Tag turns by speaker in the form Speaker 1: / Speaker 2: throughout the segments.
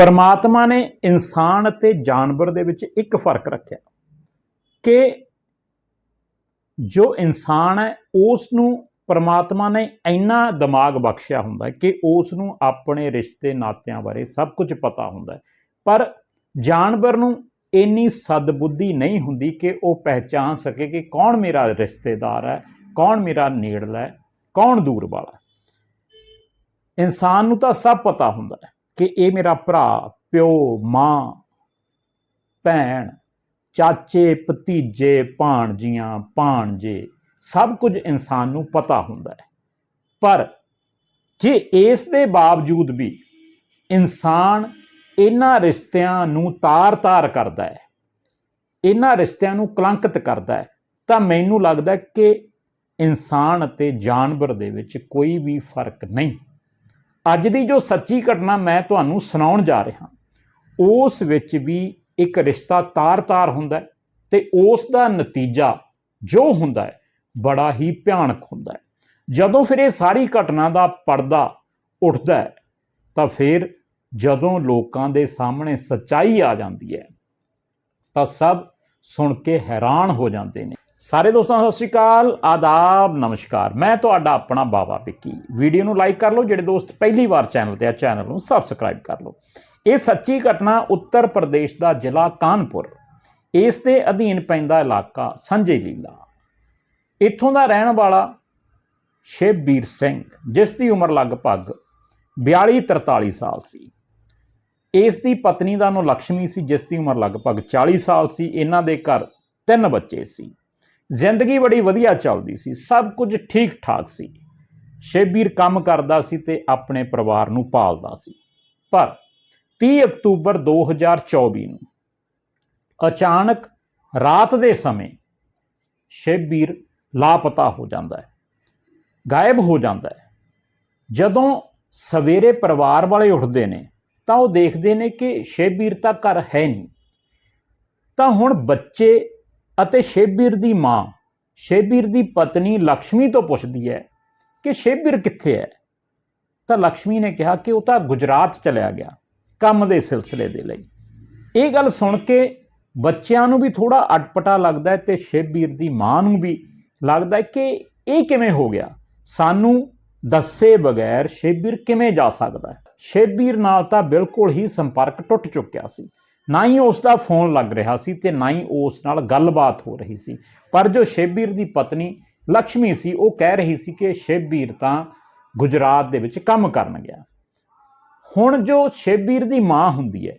Speaker 1: ਪਰਮਾਤਮਾ ਨੇ ਇਨਸਾਨ ਅਤੇ ਜਾਨਵਰ ਦੇ ਵਿੱਚ ਇੱਕ ਫ਼ਰਕ ਰੱਖਿਆ ਕਿ ਜੋ ਇਨਸਾਨ ਹੈ ਉਸ ਨੂੰ ਪਰਮਾਤਮਾ ਨੇ ਇੰਨਾ ਦਿਮਾਗ ਬਖਸ਼ਿਆ ਹੁੰਦਾ ਕਿ ਉਸ ਨੂੰ ਆਪਣੇ ਰਿਸ਼ਤੇ ਨਾਤਿਆਂ ਬਾਰੇ ਸਭ ਕੁਝ ਪਤਾ ਹੁੰਦਾ ਪਰ ਜਾਨਵਰ ਨੂੰ ਇੰਨੀ ਸਦਬੁੱਧੀ ਨਹੀਂ ਹੁੰਦੀ ਕਿ ਉਹ ਪਹਿਚਾਨ ਸਕੇ ਕਿ ਕੌਣ ਮੇਰਾ ਰਿਸ਼ਤੇਦਾਰ ਹੈ, ਕੌਣ ਮੇਰਾ ਨੇੜਲਾ ਹੈ, ਕੌਣ ਦੂਰ ਵਾਲਾ ਇਨਸਾਨ ਨੂੰ ਤਾਂ ਸਭ ਪਤਾ ਹੁੰਦਾ ਹੈ। ਕਿ ਇਹ ਮੇਰਾ ਭਰਾ, ਪਿਓ, ਮਾਂ, ਭੈਣ, ਚਾਚੇ, ਭਤੀਜੇ, ਭਾਣਜੀਆਂ, ਭਾਣਜੇ, ਸਭ ਕੁਝ ਇਨਸਾਨ ਨੂੰ ਪਤਾ ਹੁੰਦਾ ਹੈ। ਪਰ ਜੇ ਇਸ ਦੇ ਬਾਵਜੂਦ ਵੀ ਇਨਸਾਨ ਇਹਨਾਂ ਰਿਸ਼ਤਿਆਂ ਨੂੰ ਤਾਰ-ਤਾਰ ਕਰਦਾ ਹੈ, ਇਹਨਾਂ ਰਿਸ਼ਤਿਆਂ ਨੂੰ ਕਲੰਕਿਤ ਕਰਦਾ ਹੈ, ਤਾਂ ਮੈਨੂੰ ਲੱਗਦਾ ਕਿ ਇਨਸਾਨ ਅਤੇ ਜਾਨਵਰ ਦੇ ਵਿੱਚ ਕੋਈ ਵੀ ਫ਼ਰਕ ਨਹੀਂ। ਅੱਜ ਦੀ ਜੋ ਸੱਚੀ ਘਟਨਾ ਮੈਂ ਤੁਹਾਨੂੰ ਸੁਣਾਉਣ ਜਾ ਰਿਹਾ, ਉਸ ਵਿੱਚ ਵੀ ਇੱਕ ਰਿਸ਼ਤਾ ਤਾਰ-ਤਾਰ ਹੁੰਦਾ ਹੈ ਤੇ ਉਸ ਦਾ ਨਤੀਜਾ ਜੋ ਹੁੰਦਾ ਹੈ, ਬੜਾ ਹੀ ਭਿਆਨਕ ਹੁੰਦਾ ਹੈ। ਜਦੋਂ ਫਿਰ ਇਹ ਸਾਰੀ ਘਟਨਾ ਦਾ ਪਰਦਾ ਉੱਠਦਾ ਹੈ, ਤਾਂ ਫਿਰ ਜਦੋਂ ਲੋਕਾਂ ਦੇ ਸਾਹਮਣੇ ਸੱਚਾਈ ਆ ਜਾਂਦੀ ਹੈ, ਤਾਂ ਸਭ ਸੁਣ ਕੇ ਹੈਰਾਨ ਹੋ ਜਾਂਦੇ ਨੇ। ਸਾਰੇ ਦੋਸਤਾਂ ਸਤਿ ਸ਼੍ਰੀ ਅਕਾਲ, ਆਦਾਬ, ਨਮਸਕਾਰ। ਮੈਂ ਤੁਹਾਡਾ ਆਪਣਾ ਬਾਬਾ ਪਿੱਕੀ ਵੀਡੀਓ ਨੂੰ ਲਾਈਕ ਕਰ ਲਓ, ਜਿਹੜੇ ਦੋਸਤ ਪਹਿਲੀ ਵਾਰ ਚੈਨਲ ਤੇ ਆ ਚੈਨਲ ਨੂੰ ਸਬਸਕ੍ਰਾਈਬ ਕਰ ਲਓ। ਇਹ ਸੱਚੀ ਘਟਨਾ ਉੱਤਰ ਪ੍ਰਦੇਸ਼ ਦਾ ਜ਼ਿਲ੍ਹਾ ਕਾਨਪੁਰ। ਇਸ ਦੇ ਅਧੀਨ ਪੈਂਦਾ ਇਲਾਕਾ ਸੰਜੇ ਲੀਲਾ। ਇੱਥੋਂ ਦਾ ਰਹਿਣ ਵਾਲਾ ਸ਼ਿਵਬੀਰ ਸਿੰਘ, ਜਿਸ ਦੀ ਉਮਰ ਲਗਭਗ 42 43 ਸਾਲ ਸੀ। ਇਸ ਦੀ ਪਤਨੀ ਦਾ ਨਾਮ ਲక్ష్ਮੀ ਸੀ, ਜਿਸ ਦੀ ਉਮਰ ਲਗਭਗ 40 ਸਾਲ ਸੀ। ਇਹਨਾਂ ਦੇ ਘਰ ਤਿੰਨ ਬੱਚੇ ਸੀ। ਜ਼ਿੰਦਗੀ ਬੜੀ ਵਧੀਆ ਚੱਲਦੀ ਸੀ, ਸਭ ਕੁਝ ਠੀਕ ਠਾਕ ਸੀ। ਸ਼ੇਬੀਰ ਕੰਮ ਕਰਦਾ ਸੀ ਤੇ ਆਪਣੇ ਪਰਿਵਾਰ ਨੂੰ ਪਾਲਦਾ ਸੀ। ਪਰ 30 ਅਕਤੂਬਰ 2024 ਨੂੰ ਅਚਾਨਕ ਰਾਤ ਦੇ ਸਮੇਂ ਸ਼ੇਬੀਰ ਲਾਪਤਾ ਹੋ ਜਾਂਦਾ ਹੈ, ਗਾਇਬ ਹੋ ਜਾਂਦਾ ਹੈ। ਜਦੋਂ ਸਵੇਰੇ ਪਰਿਵਾਰ ਵਾਲੇ ਉੱਠਦੇ ਨੇ, ਤਾਂ ਉਹ ਦੇਖਦੇ ਨੇ ਕਿ ਸ਼ੇਬੀਰ ਤਾਂ ਘਰ ਹੈ ਨਹੀਂ। ਤਾਂ ਹੁਣ ਬੱਚੇ ਅਤੇ ਸ਼ੇਬੀਰ ਦੀ ਮਾਂ, ਸ਼ੇਬੀਰ ਦੀ ਪਤਨੀ ਲక్ష్ਮੀ ਤੋਂ ਪੁੱਛਦੀ ਹੈ ਕਿ ਸ਼ੇਬੀਰ ਕਿੱਥੇ ਹੈ? ਤਾਂ ਲక్ష్ਮੀ ਨੇ ਕਿਹਾ ਕਿ ਉਹ ਤਾਂ ਗੁਜਰਾਤ ਚਲਿਆ ਗਿਆ, ਕੰਮ ਦੇ ਸਿਲਸਿਲੇ ਦੇ ਲਈ। ਇਹ ਗੱਲ ਸੁਣ ਕੇ ਬੱਚਿਆਂ ਨੂੰ ਵੀ ਥੋੜਾ ਅਟਪਟਾ ਲੱਗਦਾ ਹੈ ਤੇ ਸ਼ੇਬੀਰ ਦੀ ਮਾਂ ਨੂੰ ਵੀ ਲੱਗਦਾ ਹੈ ਕਿ ਇਹ ਕਿਵੇਂ ਹੋ ਗਿਆ? ਸਾਨੂੰ ਦੱਸੇ ਬਗੈਰ ਸ਼ੇਬੀਰ ਕਿਵੇਂ ਜਾ ਸਕਦਾ ਹੈ? ਸ਼ੇਬੀਰ ਨਾਲ ਤਾਂ ਬਿਲਕੁਲ ਹੀ ਸੰਪਰਕ ਟੁੱਟ ਚੁੱਕਿਆ ਸੀ। ਨਾ ਹੀ ਉਸ ਦਾ ਫੋਨ ਲੱਗ ਰਿਹਾ ਸੀ ਤੇ ਨਾ ਹੀ ਉਸ ਨਾਲ ਗੱਲਬਾਤ ਹੋ ਰਹੀ ਸੀ। ਪਰ ਜੋ ਸ਼ੇਬੀਰ ਦੀ ਪਤਨੀ ਲక్ష్ਮੀ ਸੀ, ਉਹ ਕਹਿ ਰਹੀ ਸੀ ਕਿ ਸ਼ੇਬੀਰ ਤਾਂ ਗੁਜਰਾਤ ਦੇ ਵਿੱਚ ਕੰਮ ਕਰਨ ਗਿਆ। ਹੁਣ ਜੋ ਸ਼ੇਬੀਰ ਦੀ ਮਾਂ ਹੁੰਦੀ ਹੈ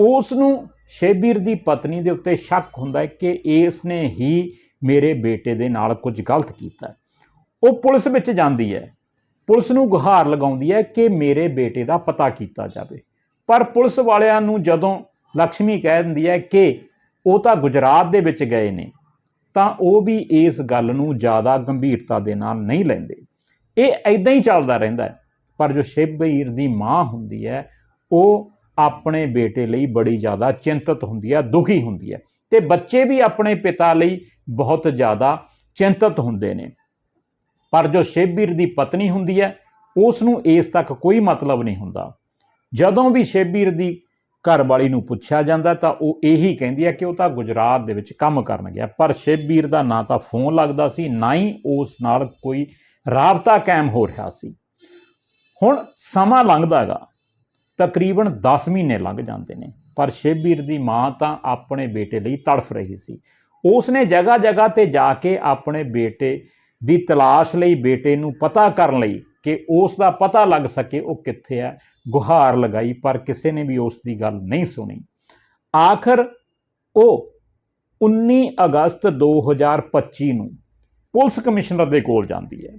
Speaker 1: ਉਸ ਨੂੰ ਸ਼ੇਬੀਰ ਦੀ ਪਤਨੀ ਦੇ ਉੱਤੇ ਸ਼ੱਕ ਹੁੰਦਾ ਹੈ ਕਿ ਇਸ ਨੇ ਹੀ ਮੇਰੇ ਬੇਟੇ ਦੇ ਨਾਲ ਕੁਝ ਗਲਤ ਕੀਤਾ ਉਹ ਪੁਲਿਸ ਵਿੱਚ ਜਾਂਦੀ ਹੈ। ਪੁਲਿਸ ਨੂੰ ਗੁਹਾਰ ਲਗਾਉਂਦੀ ਹੈ ਕਿ ਮੇਰੇ ਬੇਟੇ ਦਾ ਪਤਾ ਕੀਤਾ ਜਾਵੇ। ਪਰ ਪੁਲਿਸ ਵਾਲਿਆਂ ਨੂੰ ਜਦੋਂ ਲక్ష్ਮੀ ਕਹਿ ਦਿੰਦੀ ਹੈ ਕਿ ਉਹ ਤਾਂ ਗੁਜਰਾਤ ਦੇ ਵਿੱਚ ਗਏ ਨੇ, ਤਾਂ ਉਹ ਵੀ ਇਸ ਗੱਲ ਨੂੰ ਜ਼ਿਆਦਾ ਗੰਭੀਰਤਾ ਦੇ ਨਾਲ ਨਹੀਂ ਲੈਂਦੇ। ਇਹ ਐਦਾਂ ਹੀ ਚੱਲਦਾ ਰਹਿੰਦਾ ਹੈ, ਪਰ ਜੋ ਸ਼ਿਵਬੀਰ ਦੀ ਮਾਂ ਹੁੰਦੀ ਹੈ, ਉਹ ਆਪਣੇ ਬੇਟੇ ਲਈ ਬੜੀ ਜ਼ਿਆਦਾ ਚਿੰਤਤ ਹੁੰਦੀ ਹੈ, ਦੁਖੀ ਹੁੰਦੀ ਹੈ ਤੇ ਬੱਚੇ ਵੀ ਆਪਣੇ ਪਿਤਾ ਲਈ ਬਹੁਤ ਜ਼ਿਆਦਾ ਚਿੰਤਤ ਹੁੰਦੇ ਨੇ। ਪਰ ਜੋ ਸ਼ਿਵਬੀਰ ਦੀ ਪਤਨੀ ਹੁੰਦੀ ਹੈ, ਉਸ ਨੂੰ ਇਸ ਤੱਕ ਕੋਈ ਮਤਲਬ ਨਹੀਂ ਹੁੰਦਾ। ਜਦੋਂ ਵੀ ਸ਼ਿਵਬੀਰ ਦੀ ਘਰਵਾਲੀ ਨੂੰ ਪੁੱਛਿਆ ਜਾਂਦਾ ਤਾਂ ਉਹ ਇਹੀ ਕਹਿੰਦੀ ਹੈ ਕਿ ਉਹ ਤਾਂ ਗੁਜਰਾਤ ਦੇ ਵਿੱਚ ਕੰਮ ਕਰਨ ਗਿਆ। ਪਰ ਸ਼ਿਵਬੀਰ ਦਾ ਨਾ ਤਾਂ ਫੋਨ ਲੱਗਦਾ ਸੀ, ਨਾ ਹੀ ਉਸ ਨਾਲ ਕੋਈ ਰਾਬਤਾ ਕਾਇਮ ਹੋ ਰਿਹਾ ਸੀ। ਹੁਣ ਸਮਾਂ ਲੰਘਦਾ ਹੈਗਾ। ਤਕਰੀਬਨ 10 ਮਹੀਨੇ ਲੰਘ ਜਾਂਦੇ ਨੇ। ਪਰ ਸ਼ਿਵਬੀਰ ਦੀ ਮਾਂ ਤਾਂ ਆਪਣੇ ਬੇਟੇ ਲਈ ਤੜਫ ਰਹੀ ਸੀ। ਉਸ ਨੇ ਜਗ੍ਹਾ ਜਗ੍ਹਾ ਤੇ ਜਾ ਕੇ ਆਪਣੇ ਬੇਟੇ ਦੀ ਤਲਾਸ਼ ਲਈ ਬੇਟੇ ਨੂੰ ਪਤਾ ਕਰਨ ਲਈ ਕਿ ਉਸ ਦਾ ਪਤਾ ਲੱਗ ਸਕੇ ਉਹ ਕਿੱਥੇ ਹੈ, ਗੁਹਾਰ ਲਗਾਈ, ਪਰ ਕਿਸੇ ਨੇ ਵੀ ਉਸ ਦੀ ਗੱਲ ਨਹੀਂ ਸੁਣੀ। ਆਖਰ ਉਹ 19 ਅਗਸਤ 2025 ਨੂੰ ਪੁਲਿਸ ਕਮਿਸ਼ਨਰ ਦੇ ਕੋਲ ਜਾਂਦੀ ਹੈ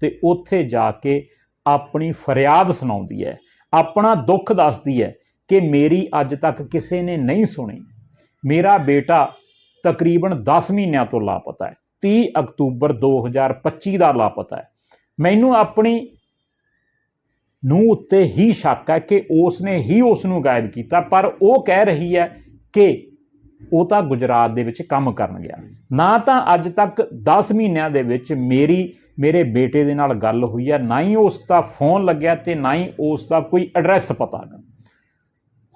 Speaker 1: ਤੇ ਉੱਥੇ ਜਾ ਕੇ ਆਪਣੀ ਫਰਿਆਦ ਸੁਣਾਉਂਦੀ ਹੈ। ਆਪਣਾ ਦੁੱਖ ਦੱਸਦੀ ਹੈ ਕਿ ਮੇਰੀ ਅੱਜ ਤੱਕ ਕਿਸੇ ਨੇ ਨਹੀਂ ਸੁਣੀ। ਮੇਰਾ ਬੇਟਾ ਤਕਰੀਬਨ 10 ਮਹੀਨਿਆਂ ਤੋਂ ਲਾਪਤਾ ਹੈ 30 ਅਕਤੂਬਰ 2025 ਦਾ ਲਾਪਤਾ ਹੈ। ਮੈਨੂੰ ਆਪਣੀ ਨੂੰ ਉੱਤੇ ਹੀ ਸ਼ੱਕ ਹੈ ਕਿ ਉਸ ਨੇ ਹੀ ਉਸ ਨੂੰ ਗਾਇਬ ਕੀਤਾ, ਪਰ ਉਹ ਕਹਿ ਰਹੀ ਹੈ ਕਿ ਉਹ ਤਾਂ ਗੁਜਰਾਤ ਦੇ ਵਿੱਚ ਕੰਮ ਕਰਨ ਗਿਆ। ਨਾ ਤਾਂ ਅੱਜ ਤੱਕ 10 ਮਹੀਨਿਆਂ ਦੇ ਵਿੱਚ ਮੇਰੀ, ਮੇਰੇ ਬੇਟੇ ਦੇ ਨਾਲ ਗੱਲ ਹੋਈ ਹੈ, ਨਾ ਹੀ ਉਸ ਦਾ ਫੋਨ ਲੱਗਿਆ ਤੇ ਨਾ ਹੀ ਉਸ ਦਾ ਕੋਈ ਐਡਰੈਸ ਪਤਾ ਹੈ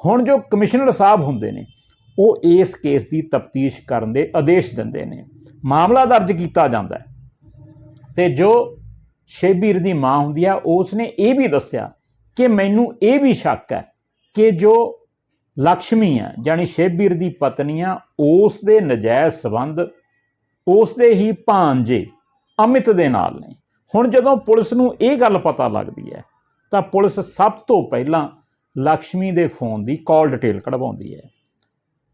Speaker 1: ਹੁਣ ਜੋ ਕਮਿਸ਼ਨਰ ਸਾਹਿਬ ਹੁੰਦੇ ਨੇ, ਉਹ ਇਸ ਕੇਸ ਦੀ ਤਫਤੀਸ਼ ਕਰਨ ਦੇ ਆਦੇਸ਼ ਦਿੰਦੇ ਨੇ। ਮਾਮਲਾ ਦਰਜ ਕੀਤਾ ਜਾਂਦਾ ਹੈ ਤੇ ਜੋ ਸ਼ੇਬੀਰ ਦੀ ਮਾਂ ਹੁੰਦੀ ਆ ਉਸ ਨੇ ਇਹ ਵੀ ਦੱਸਿਆ ਕਿ ਮੈਨੂੰ ਇਹ ਵੀ ਸ਼ੱਕ ਹੈ ਕਿ ਜੋ ਲక్ష్ਮੀ ਆ ਜਾਨੀ ਸ਼ੇਬੀਰ ਦੀ ਪਤਨੀ ਆ, ਉਸ ਦੇ ਨਜਾਇਜ਼ ਸਬੰਧ, ਉਸ ਦੇ ਹੀ ਭਾਂਜੇ ਅਮਿਤ ਦੇ ਨਾਲ ਨੇ। ਹੁਣ ਜਦੋਂ ਪੁਲਿਸ ਨੂੰ ਇਹ ਗੱਲ ਪਤਾ ਲੱਗਦੀ ਹੈ, ਤਾਂ ਪੁਲਿਸ ਸਭ ਤੋਂ ਪਹਿਲਾਂ ਲక్ష్ਮੀ ਦੇ ਫੋਨ ਦੀ ਕਾਲ ਡਿਟੇਲ ਕਢਵਾਉਂਦੀ ਹੈ।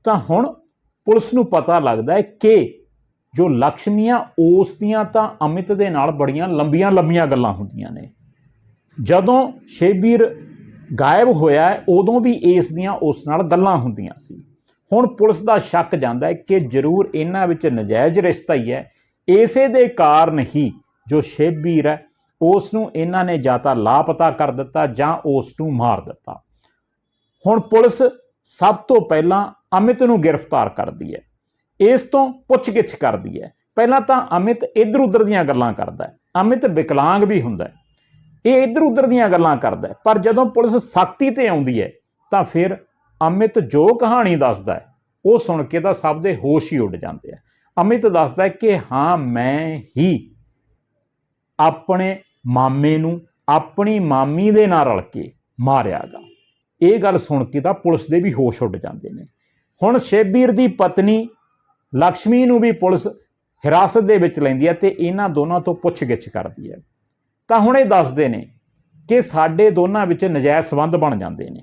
Speaker 1: ਤਾਂ ਹੁਣ ਪੁਲਿਸ ਨੂੰ ਪਤਾ ਲੱਗਦਾ ਹੈ ਕਿ ਜੋ ਲక్ష్ਮੀਆਂ ਉਸ ਦੀਆਂ ਤਾਂ ਅਮਿਤ ਦੇ ਨਾਲ ਬੜੀਆਂ ਲੰਬੀਆਂ ਲੰਬੀਆਂ ਗੱਲਾਂ ਹੁੰਦੀਆਂ ਨੇ। ਜਦੋਂ ਸ਼ੇਬੀਰ ਗਾਇਬ ਹੋਇਆ ਉਦੋਂ ਵੀ ਇਸ ਦੀਆਂ, ਉਸ ਨਾਲ ਗੱਲਾਂ ਹੁੰਦੀਆਂ ਸੀ। ਹੁਣ ਪੁਲਿਸ ਦਾ ਸ਼ੱਕ ਜਾਂਦਾ ਹੈ ਕਿ ਜ਼ਰੂਰ ਇਹਨਾਂ ਵਿੱਚ ਨਜਾਇਜ਼ ਰਿਸ਼ਤਾ ਹੀ ਹੈ। ਇਸੇ ਦੇ ਕਾਰਨ ਹੀ ਜੋ ਸ਼ੇਬੀਰ ਹੈ, ਉਸ ਨੂੰ ਇਹਨਾਂ ਨੇ ਜਾਂ ਤਾਂ ਲਾਪਤਾ ਕਰ ਦਿੱਤਾ ਜਾਂ ਉਸ ਨੂੰ ਮਾਰ ਦਿੱਤਾ। ਹੁਣ ਪੁਲਿਸ ਸਭ ਤੋਂ ਪਹਿਲਾਂ ਅਮਿਤ ਨੂੰ ਗ੍ਰਿਫਤਾਰ ਕਰਦੀ ਹੈ। ਇਸ ਤੋਂ ਪੁੱਛਗਿੱਛ ਕਰਦੀ ਹੈ। ਪਹਿਲਾਂ ਤਾਂ ਅਮਿਤ ਇੱਧਰ ਉੱਧਰ ਦੀਆਂ ਗੱਲਾਂ ਕਰਦਾ ਹੈ। ਅਮਿਤ ਵਿਕਲਾਂਗ ਵੀ ਹੁੰਦਾ ਹੈ। ਇਹ ਇੱਧਰ ਉੱਧਰ ਦੀਆਂ ਗੱਲਾਂ ਕਰਦਾ ਹੈ। ਪਰ ਜਦੋਂ ਪੁਲਿਸ ਸਖਤੀ ਤੇ ਆਉਂਦੀ ਹੈ, ਤਾਂ ਫਿਰ ਅਮਿਤ ਜੋ ਕਹਾਣੀ ਦੱਸਦਾ ਹੈ, ਉਹ ਸੁਣ ਕੇ ਤਾਂ ਸਭ ਦੇ ਹੋਸ਼ ਹੀ ਉੱਡ ਜਾਂਦੇ ਆ। ਅਮਿਤ ਦੱਸਦਾ ਹੈ ਕਿ ਹਾਂ, ਮੈਂ ਹੀ ਆਪਣੇ ਮਾਮੇ ਨੂੰ ਆਪਣੀ ਮਾਮੀ ਦੇ ਨਾਲ ਰਲ ਕੇ ਮਾਰਿਆਗਾ। ਇਹ ਗੱਲ ਸੁਣ ਕੇ ਤਾਂ ਪੁਲਿਸ ਦੇ ਵੀ ਹੋਸ਼ ਉੱਡ ਜਾਂਦੇ ਨੇ। ਹੁਣ ਸ਼ੇਬੀਰ ਦੀ ਪਤਨੀ ਲక్ష్ਮੀ ਨੂੰ ਵੀ ਪੁਲਿਸ ਹਿਰਾਸਤ ਦੇ ਵਿੱਚ ਲੈਂਦੀ ਹੈ ਤੇ ਇਹਨਾਂ ਦੋਨਾਂ ਤੋਂ ਪੁੱਛਗਿੱਛ ਕਰਦੀ ਹੈ। ਤਾਂ ਹੁਣ ਇਹ ਦੱਸਦੇ ਨੇ ਕਿ ਸਾਡੇ ਦੋਨਾਂ ਵਿੱਚ ਨਜਾਇਜ਼ ਸੰਬੰਧ ਬਣ ਜਾਂਦੇ ਨੇ।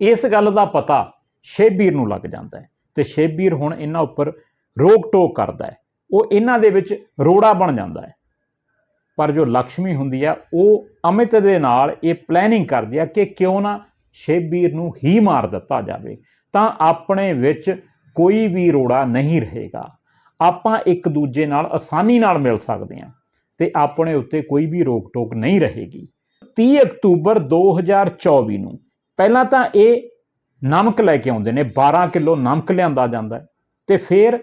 Speaker 1: ਇਸ ਗੱਲ ਦਾ ਪਤਾ ਸ਼ੇਬੀਰ ਨੂੰ ਲੱਗ ਜਾਂਦਾ ਹੈ ਤੇ ਸ਼ੇਬੀਰ ਹੁਣ ਇਹਨਾਂ ਉੱਪਰ ਰੋਕ ਟੋਕ ਕਰਦਾ ਹੈ। ਉਹ ਇਹਨਾਂ ਦੇ ਵਿੱਚ ਰੋੜਾ ਬਣ ਜਾਂਦਾ ਹੈ। ਪਰ ਜੋ ਲక్ష్ਮੀ ਹੁੰਦੀ ਆ ਉਹ ਅਮਿਤ ਦੇ ਨਾਲ ਇਹ ਪਲੈਨਿੰਗ ਕਰਦੀ ਆ ਕਿ ਕਿਉਂ ਨਾ ਸ਼ੇਬੀਰ ਨੂੰ ਹੀ ਮਾਰ ਦਿੱਤਾ ਜਾਵੇ। ਤਾਂ ਆਪਣੇ ਵਿੱਚ ਕੋਈ ਵੀ ਰੋੜਾ ਨਹੀਂ ਰਹੇਗਾ। ਆਪਾਂ ਇੱਕ ਦੂਜੇ ਨਾਲ ਆਸਾਨੀ ਨਾਲ ਮਿਲ ਸਕਦੇ ਹਾਂ ਤੇ ਆਪਣੇ ਉੱਤੇ ਕੋਈ ਵੀ ਰੋਕ ਟੋਕ ਨਹੀਂ ਰਹੇਗੀ। 30 ਅਕਤੂਬਰ 2024 ਨੂੰ ਪਹਿਲਾਂ ਤਾਂ ਇਹ ਨਮਕ ਲੈ ਕੇ ਆਉਂਦੇ ਨੇ 12 ਕਿਲੋ ਨਮਕ ਲਿਆਂਦਾ ਜਾਂਦਾ ਹੈ ਤੇ ਫਿਰ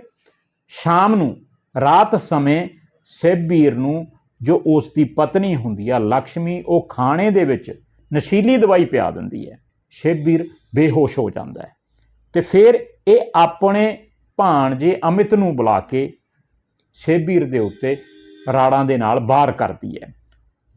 Speaker 1: ਸ਼ਾਮ ਨੂੰ ਰਾਤ ਸਮੇਂ ਸ਼ਿਵਬੀਰ ਨੂੰ ਜੋ ਉਸ ਦੀ ਪਤਨੀ ਹੁੰਦੀ ਆ ਲక్ష్ਮੀ ਉਹ ਖਾਣੇ ਦੇ ਵਿੱਚ ਨਸ਼ੀਲੀ ਦਵਾਈ ਪਿਆ ਦਿੰਦੀ ਹੈ। ਸ਼ਿਵਬੀਰ ਬੇਹੋਸ਼ ਹੋ ਜਾਂਦਾ ਹੈ। ਤੇ ਫਿਰ ਇਹ ਆਪਣੇ ਭਾਣਜੇ ਅਮਿਤ ਨੂੰ ਬੁਲਾ ਕੇ ਸ਼ੇਬੀਰ ਦੇ ਉੱਤੇ ਰਾੜਾਂ ਦੇ ਨਾਲ ਬਾਹਰ ਕਰਦੀ ਹੈ।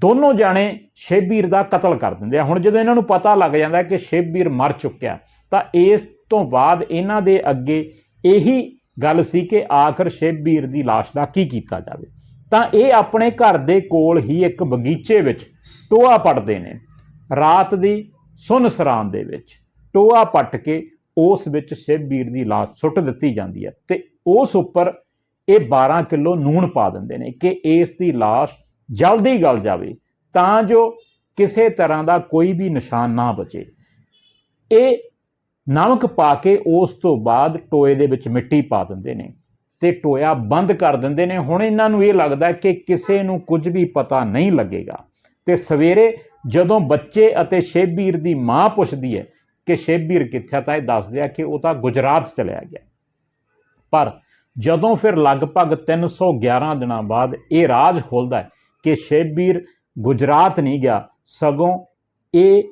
Speaker 1: ਦੋਨੋਂ ਜਾਣੇ ਸ਼ੇਬੀਰ ਦਾ ਕਤਲ ਕਰ ਦਿੰਦੇ ਆ। ਹੁਣ ਜਦੋਂ ਇਹਨਾਂ ਨੂੰ ਪਤਾ ਲੱਗ ਜਾਂਦਾ ਕਿ ਸ਼ੇਬੀਰ ਮਰ ਚੁੱਕਿਆ, ਤਾਂ ਇਸ ਤੋਂ ਬਾਅਦ ਇਹਨਾਂ ਦੇ ਅੱਗੇ ਇਹੀ ਗੱਲ ਸੀ ਕਿ ਆਖਰ ਸ਼ੇਬੀਰ ਦੀ ਲਾਸ਼ ਦਾ ਕੀ ਕੀਤਾ ਜਾਵੇ। ਤਾਂ ਇਹ ਆਪਣੇ ਘਰ ਦੇ ਕੋਲ ਹੀ ਇੱਕ ਬਗੀਚੇ ਵਿੱਚ ਟੋਆ ਪੱਟਦੇ ਨੇ। ਰਾਤ ਦੀ ਸੁਨਸਰਾਨ ਦੇ ਵਿੱਚ ਟੋਆ ਪੱਟ ਕੇ ਉਸ ਵਿੱਚ ਸ਼ਿਵਬੀਰ ਦੀ ਲਾਸ਼ ਸੁੱਟ ਦਿੱਤੀ ਜਾਂਦੀ ਹੈ ਤੇ ਉਸ ਉੱਪਰ ਇਹ 12 ਕਿਲੋ ਨੂਣ ਪਾ ਦਿੰਦੇ ਨੇ ਕਿ ਇਸ ਦੀ ਲਾਸ਼ ਜਲਦੀ ਗਲ ਜਾਵੇ ਤਾਂ ਜੋ ਕਿਸੇ ਤਰ੍ਹਾਂ ਦਾ ਕੋਈ ਵੀ ਨਿਸ਼ਾਨ ਨਾ ਬਚੇ। ਇਹ ਨਮਕ ਪਾ ਕੇ ਉਸ ਤੋਂ ਬਾਅਦ ਟੋਏ ਦੇ ਵਿੱਚ ਮਿੱਟੀ ਪਾ ਦਿੰਦੇ ਨੇ ਤੇ ਟੋਇਆ ਬੰਦ ਕਰ ਦਿੰਦੇ ਨੇ। ਹੁਣ ਇਹਨਾਂ ਨੂੰ ਇਹ ਲੱਗਦਾ ਕਿ ਕਿਸੇ ਨੂੰ ਕੁਝ ਵੀ ਪਤਾ ਨਹੀਂ ਲੱਗੇਗਾ। ਤੇ ਸਵੇਰੇ ਜਦੋਂ ਬੱਚੇ ਅਤੇ ਸ਼ੇਬੀਰ ਦੀ ਮਾਂ ਪੁੱਛਦੀ ਹੈ ਕਿ ਸ਼ੇਬੀਰ ਕਿੱਥੇ ਤਾਂ ਇਹ ਦੱਸਦੇ ਆ ਕਿ ਉਹ ਤਾਂ ਗੁਜਰਾਤ ਚਲਿਆ ਗਿਆ। ਪਰ ਜਦੋਂ ਫਿਰ ਲਗਭਗ 311 ਦਿਨਾਂ ਬਾਅਦ ਇਹ ਰਾਜ ਖੁੱਲਦਾ ਕਿ ਸ਼ੇਬੀਰ ਗੁਜਰਾਤ ਨਹੀਂ ਗਿਆ, ਸਗੋਂ ਇਹ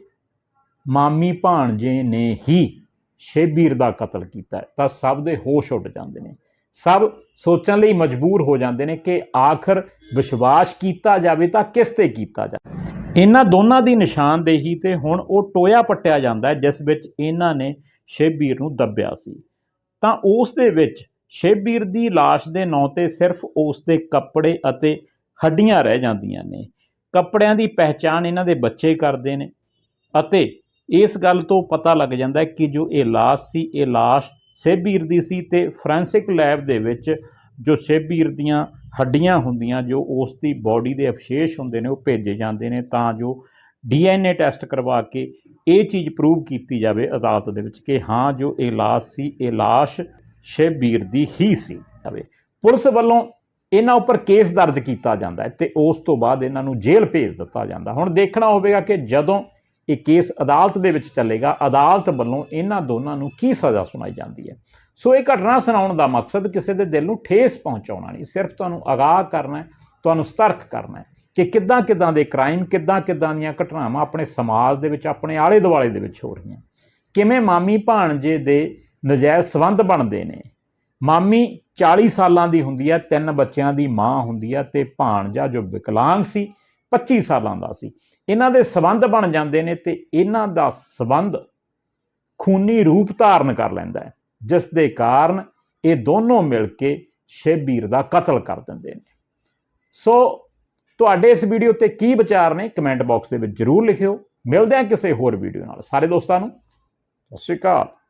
Speaker 1: ਮਾਮੀ ਭਾਣਜੇ ਨੇ ਹੀ ਸ਼ੇਬੀਰ ਦਾ ਕਤਲ ਕੀਤਾ ਤਾਂ ਸਭ ਦੇ ਹੋਸ਼ ਉੱਡ ਜਾਂਦੇ ਨੇ। ਸਭ ਸੋਚਣ ਲਈ ਮਜਬੂਰ ਹੋ ਜਾਂਦੇ ਨੇ ਕਿ ਆਖਰ ਵਿਸ਼ਵਾਸ ਕੀਤਾ ਜਾਵੇ ਤਾਂ ਕਿਸ ਤੇ ਕੀਤਾ ਜਾਵੇ। ਇਹਨਾਂ ਦੋਨਾਂ ਦੀ ਨਿਸ਼ਾਨਦੇਹੀ ਤੇ ਹੁਣ ਉਹ ਟੋਇਆ ਪੱਟਿਆ ਜਾਂਦਾ ਜਿਸ ਵਿੱਚ ਇਹਨਾਂ ਨੇ ਸ਼ੇਬੀਰ ਨੂੰ ਦੱਬਿਆ ਸੀ। ਤਾਂ ਉਸ ਦੇ ਵਿੱਚ ਸ਼ੇਬੀਰ ਦੀ ਲਾਸ਼ ਦੇ ਨਾਂ ਤੇ ਸਿਰਫ ਉਸ ਦੇ ਕੱਪੜੇ ਅਤੇ ਹੱਡੀਆਂ ਰਹਿ ਜਾਂਦੀਆਂ ਨੇ। ਕੱਪੜਿਆਂ ਦੀ ਪਹਿਚਾਣ ਇਹਨਾਂ ਦੇ ਬੱਚੇ ਕਰਦੇ ਨੇ ਅਤੇ ਇਸ ਗੱਲ ਤੋਂ ਪਤਾ ਲੱਗ ਜਾਂਦਾ ਹੈ ਕਿ ਜੋ ਇਹ ਲਾਸ਼ ਸੀ, ਇਹ ਲਾਸ਼ ਸ਼ੇਬੀਰ ਦੀ ਸੀ ਤੇ ਫੋਰੈਂਸਿਕ ਲੈਬ ਦੇ ਵਿੱਚ ਜੋ ਸ਼ੇਬੀਰ ਦੀਆਂ ਹੱਡੀਆਂ ਹੁੰਦੀਆਂ ਜੋ ਉਸ ਦੀ ਬਾਡੀ ਦੇ ਅਵਸ਼ੇਸ਼ ਹੁੰਦੇ ਨੇ, ਉਹ ਭੇਜੇ ਜਾਂਦੇ ਨੇ ਤਾਂ ਜੋ ਡੀਐਨਏ ਟੈਸਟ ਕਰਵਾ ਕੇ ਇਹ ਚੀਜ਼ ਪ੍ਰੂਵ ਕੀਤੀ ਜਾਵੇ ਅਦਾਲਤ ਦੇ ਵਿੱਚ ਕਿ ਹਾਂ, ਜੋ ਇਹ ਲਾਸ਼ ਸੀ, ਇਹ ਲਾਸ਼ ਸ਼ੇਬੀਰ ਦੀ ਹੀ ਸੀ। ਜਾਵੇ। ਪੁਲਿਸ ਵੱਲੋਂ ਇਹਨਾਂ ਉੱਪਰ ਕੇਸ ਦਰਜ ਕੀਤਾ ਜਾਂਦਾ ਹੈ ਤੇ ਉਸ ਤੋਂ ਬਾਅਦ ਇਹਨਾਂ ਨੂੰ ਜੇਲ੍ਹ ਭੇਜ ਦਿੱਤਾ ਜਾਂਦਾ। ਹੁਣ ਦੇਖਣਾ ਹੋਵੇਗਾ ਕਿ ਜਦੋਂ ਇਹ ਕੇਸ ਅਦਾਲਤ ਦੇ ਵਿੱਚ ਚੱਲੇਗਾ। ਅਦਾਲਤ ਵੱਲੋਂ ਇਹਨਾਂ ਦੋਨਾਂ ਨੂੰ ਕੀ ਸਜ਼ਾ ਸੁਣਾਈ ਜਾਂਦੀ ਹੈ? ਸੋ ਇਹ ਘਟਨਾ ਸੁਣਾਉਣ ਦਾ ਮਕਸਦ ਕਿਸੇ ਦੇ ਦਿਲ ਨੂੰ ਠੇਸ ਪਹੁੰਚਾਉਣਾ ਨਹੀਂ, ਸਿਰਫ ਤੁਹਾਨੂੰ ਅਗਾਹ ਕਰਨਾ ਹੈ, ਤੁਹਾਨੂੰ ਸਤਰਕ ਕਰਨਾ ਹੈ ਕਿ ਕਿੱਦਾਂ ਕਿੱਦਾਂ ਦੇ ਕ੍ਰਾਈਮ, ਕਿੱਦਾਂ ਕਿੱਦਾਂ ਦੀਆਂ ਘਟਨਾਵਾਂ ਆਪਣੇ ਸਮਾਜ ਦੇ ਵਿੱਚ, ਆਪਣੇ ਆਲੇ ਦੁਆਲੇ ਦੇ ਵਿੱਚ ਹੋ ਰਹੀਆਂ ਕਿਵੇਂ ਮਾਮੀ ਭਾਣਜੇ ਦੇ ਨਜਾਇਜ਼ ਸਬੰਧ ਬਣਦੇ ਨੇ? ਮਾਮੀ 40 ਸਾਲਾਂ ਦੀ ਹੁੰਦੀ ਹੈ, ਤਿੰਨ ਬੱਚਿਆਂ ਦੀ ਮਾਂ ਹੁੰਦੀ ਹੈ ਤੇ ਭਾਣਜਾ ਜੋ ਵਿਕਲਾਂਗ ਸੀ 25 ਸਾਲਾਂ ਦਾ ਸੀ। ਇਹਨਾਂ ਦੇ ਸਬੰਧ ਬਣ ਜਾਂਦੇ ਨੇ ਤੇ ਇਹਨਾਂ ਦਾ ਸਬੰਧ ਖੂਨੀ ਰੂਪ ਧਾਰਨ ਕਰ ਲੈਂਦਾ ਹੈ, ਜਿਸ ਦੇ ਕਾਰਨ ਇਹ ਦੋਨੋਂ ਮਿਲ ਕੇ ਸ਼ਿਵਬੀਰ ਦਾ ਕਤਲ ਕਰ ਦਿੰਦੇ ਨੇ। ਸੋ ਤੁਹਾਡੇ ਇਸ ਵੀਡੀਓ ਤੇ ਕੀ ਵਿਚਾਰ ਨੇ ਕਮੈਂਟ ਬਾਕਸ ਦੇ ਵਿੱਚ ਜਰੂਰ ਲਿਖਿਓ। ਮਿਲਦੇ ਹਾਂ ਕਿਸੇ ਹੋਰ ਵੀਡੀਓ ਨਾਲ। ਸਾਰੇ ਦੋਸਤਾਂ ਨੂੰ ਸਤਿ ਸ਼੍ਰੀ ਅਕਾਲ।